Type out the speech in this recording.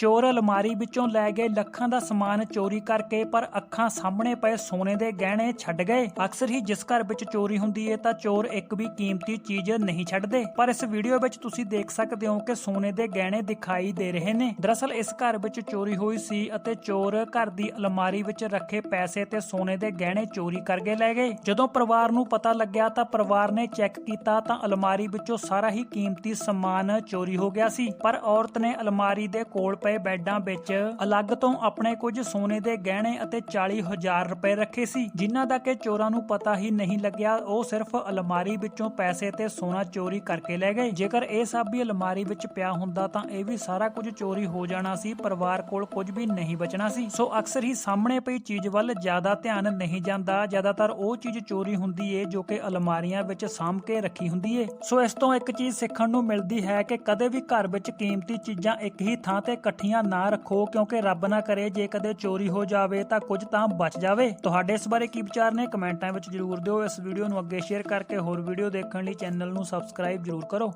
ਚੋਰ ਅਲਮਾਰੀ ਵਿੱਚੋਂ ਲੈ ਗਏ ਲੱਖਾਂ ਦਾ ਸਮਾਨ ਚੋਰੀ ਕਰਕੇ, ਪਰ ਅੱਖਾਂ ਸਾਹਮਣੇ ਪਏ ਸੋਨੇ ਦੇ ਗਹਿਣੇ ਛੱਡ ਗਏ। ਅਕਸਰ ਹੀ ਜਿਸ ਘਰ ਵਿੱਚ ਚੋਰੀ ਹੁੰਦੀ ਹੈ ਤਾਂ ਚੋਰ ਇੱਕ ਵੀ ਕੀਮਤੀ ਚੀਜ਼ ਨਹੀਂ ਛੱਡਦੇ। ਪਰ ਇਸ ਵੀਡੀਓ ਵਿੱਚ ਤੁਸੀਂ ਦੇਖ ਸਕਦੇ ਹੋ ਕਿ ਸੋਨੇ ਦੇ ਗਹਿਣੇ ਦਿਖਾਈ ਦੇ ਰਹੇ ਨੇ। ਦਰਅਸਲ ਇਸ ਘਰ ਵਿੱਚ ਚੋਰੀ ਹੋਈ ਸੀ ਅਤੇ ਚੋਰ ਘਰ ਦੀ ਅਲਮਾਰੀ ਵਿੱਚ ਰੱਖੇ ਪੈਸੇ ਤੇ ਸੋਨੇ ਦੇ ਗਹਿਣੇ ਚੋਰੀ ਕਰਕੇ ਲੈ ਗਏ। ਜਦੋਂ ਪਰਿਵਾਰ ਨੂੰ ਪਤਾ ਲੱਗਿਆ ਤਾਂ ਪਰਿਵਾਰ ਨੇ ਚੈੱਕ ਕੀਤਾ ਤਾਂ ਅਲਮਾਰੀ ਵਿੱਚੋਂ ਸਾਰਾ ਹੀ ਕੀਮਤੀ ਸਮਾਨ ਚੋਰੀ ਹੋ ਗਿਆ ਸੀ। ਪਰ ਔਰਤ ਨੇ ਅਲਮਾਰੀ ਦੇ ਕੋਲ ਪਏ ਬੈੱਡਾਂ ਵਿੱਚ ਅਲੱਗ ਤੋਂ ਆਪਣੇ ਕੁਝ ਸੋਨੇ ਦੇ ਗਹਿਣੇ ਅਤੇ 40000 ਰੁਪਏ ਰੱਖੇ ਸੀ, ਜਿਨ੍ਹਾਂ ਦਾ ਕਿ ਚੋਰਾਂ ਨੂੰ ਪਤਾ ਹੀ ਨਹੀਂ ਲੱਗਿਆ। ਉਹ ਸਿਰਫ ਅਲਮਾਰੀ ਵਿੱਚੋਂ ਪੈਸੇ ਤੇ ਸੋਨਾ ਚੋਰੀ ਕਰਕੇ ਲੈ ਗਏ। ਜੇਕਰ ਇਹ ਸਭ ਵੀ ਅਲਮਾਰੀ ਵਿੱਚ ਪਿਆ ਹੁੰਦਾ ਤਾਂ ਇਹ ਵੀ ਸਾਰਾ ਕੁਝ ਚੋਰੀ ਹੋ ਜਾਣਾ ਸੀ। ਪਰਿਵਾਰ ਕੋਲ ਕੁਝ ਵੀ ਨਹੀਂ ਬਚਣਾ ਸੀ। ਸੋ ਅਕਸਰ ਹੀ ਸਾਹਮਣੇ ਪਈ ਚੀਜ਼ ਵੱਲ ਜ਼ਿਆਦਾ ਧਿਆਨ ਨਹੀਂ ਜਾਂਦਾ। ਜ਼ਿਆਦਾਤਰ ਉਹ ਚੀਜ਼ ਚੋਰੀ ਹੁੰਦੀ ਏ, ਜੋ ਕਿ ਅਲਮਾਰੀਆਂ ਵਿੱਚ ਸਾਂਭ ਕੇ ਰੱਖੀ ਹੁੰਦੀ ਏ। ਸੋ ਇਸ ਤੋਂ ਇੱਕ ਚੀਜ਼ ਸਿੱਖਣ ਨੂੰ ਮਿਲਦੀ ਹੈ ਕਿ ਕਦੇ ਵੀ ਘਰ ਵਿੱਚ ਕੀਮਤੀ ਚੀਜ਼ਾਂ ਇੱਕ ਹੀ ਥਾਂ ਤੇ ਇਕੱਠੀਆਂ ਨਾ ਰੱਖੋ, ਕਿਉਂਕਿ ਰੱਬ ਨਾ ਕਰੇ, ਜੇ ਕਦੇ ਚੋਰੀ ਹੋ ਜਾਵੇ ਤਾਂ ਕੁਝ ਤਾਂ ਬਚ ਜਾਵੇ। ਤੁਹਾਡੇ ਇਸ ਬਾਰੇ ਕੀ ਵਿਚਾਰ ਨੇ? ਕਮੈਂਟਾਂ ਵਿੱਚ ਜਰੂਰ ਦਿਓ। ਇਸ ਵੀਡੀਓ ਨੂੰ ਅੱਗੇ ਸ਼ੇਅਰ ਕਰਕੇ ਹੋਰ ਵੀਡੀਓ ਦੇਖਣ ਲਈ ਚੈਨਲ ਨੂੰ ਸਬਸਕ੍ਰਾਈਬ ਜਰੂਰ ਕਰੋ।